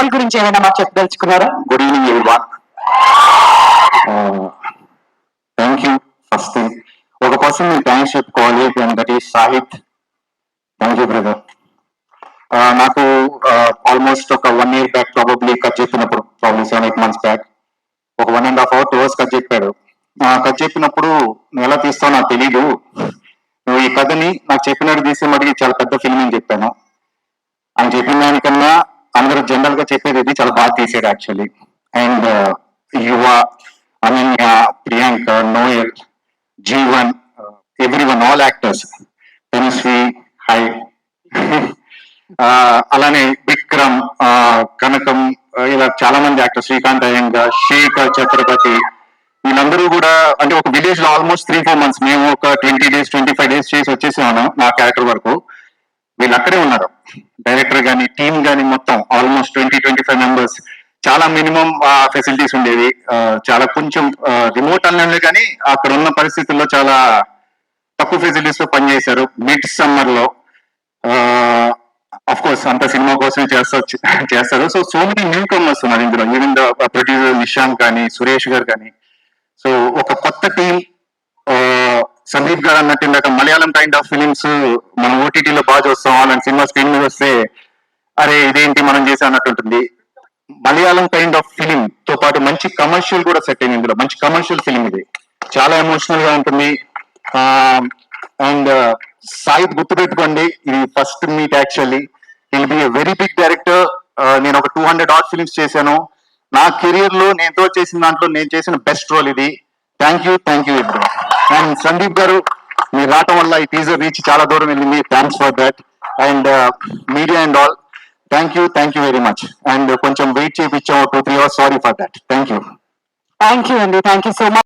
Role గురించి ఏమైనా మాకు చెప్పదలుచుకున్నారా? Good evening everyone thank you first thing ఒక పర్సన్ నేను థ్యాంక్స్ చెప్పుకోవాలి and that is Sahith thank you brother నాకు uh, ఆల్మోస్ట్ ఒక one year back probably cut చెప్పినప్పుడు probably seven eight months back ఒక one and half hour two hours cut చెప్పాడు. Cut చెప్పినప్పుడు నువ్వు ఎలా తీస్తావు నాకు తెలీదు. నువ్వు ఈ కథని నాకు చెప్పినట్టు తీసే మటుకి చాలా పెద్ద ఫిల్మ్ అని చెప్పాను. ఆయన చెప్పిన దానికన్నా అందరూ జనరల్గా చెప్పేది ఇది చాలా బాగా తీసాడు actually and Yuva Ananya Priyanka Noel Jeevan every one all actors Tanushree hi uh, అలానే విక్రమ్ ఆ, కనకం uh, ఇలా చాలా మంది యాక్టర్స్ శ్రీకాంత్ అయ్యంగా శేఖర్ ఛత్రపతి వీళ్ళందరూ కూడా అంటే ఒక విలేజ్లో ఆల్మోస్ట్ త్రీ ఫోర్ మంత్స్ మేము ఒక twenty days twenty five days చేసి వచ్చేసాను నా క్యారెక్టర్ వరకు. వీళ్ళు అక్కడే ఉన్నారు. డైరెక్టర్ గాని టీమ్ గాని మొత్తం almost twenty twenty five members చాలా మినిమం ఫెసిలిటీస్ ఉండేవి. చాలా కొంచెం రిమోట్ అన్నది కానీ అక్కడ ఉన్న పరిస్థితుల్లో చాలా తక్కువ ఫెసిలిటీస్తో పనిచేశారు. మిడ్ సమ్మర్లో అఫ్ కోర్స్ అంత సినిమా కోసం చేస్తారు చేస్తారు. So so many newcomers ఉన్నారు ఇందులో. ఈవెన్ ద ప్రొడ్యూసర్ నిశాంక్ కానీ సురేష్ గారు కానీ సో ఒక కొత్త టీం సందీప్ గారు అన్నట్టు ఇందాక మలయాళం కైండ్ ఆఫ్ ఫిలిమ్స్ మనం ఓటీటీలో బాగా చూస్తాం అలాంటి సినిమా స్క్రీన్ మీద వస్తే అరే ఇదేంటి మనం చేసే అన్నట్టుంటుంది మలయాళం కైండ్ ఆఫ్ ఫిలిం తో పాటు మంచి కమర్షియల్ కూడా సెట్ అయింది ఇందులో. మంచి కమర్షియల్ ఫిలిం ఇది. చాలా ఎమోషనల్గా ఉంటుంది. అండ్ uh, సాయిత్ గుర్తుపెట్టుకోండి ఇది first meet actually will be very big director నేను ఒక టూ హండ్రెడ్ ఆర్ట్ ఫిలిమ్స్ చేశాను. నా కెరియర్లో నేను చేసిన దాంట్లో నేను చేసిన బెస్ట్ రోల్ ఇది. థ్యాంక్ యూ థ్యాంక్ యూ ఇప్పుడు అండ్ సందీప్ గారు మీరు రావటం వల్ల ఈ టీజర్ రీచ్ చాలా దూరం వెళ్ళింది. Thanks for that and media and all thank you thank you very much and కొంచెం వెయిట్ చేయించాము two three hours sorry for that thank you thank you అండి థ్యాంక్ యూ సో మచ్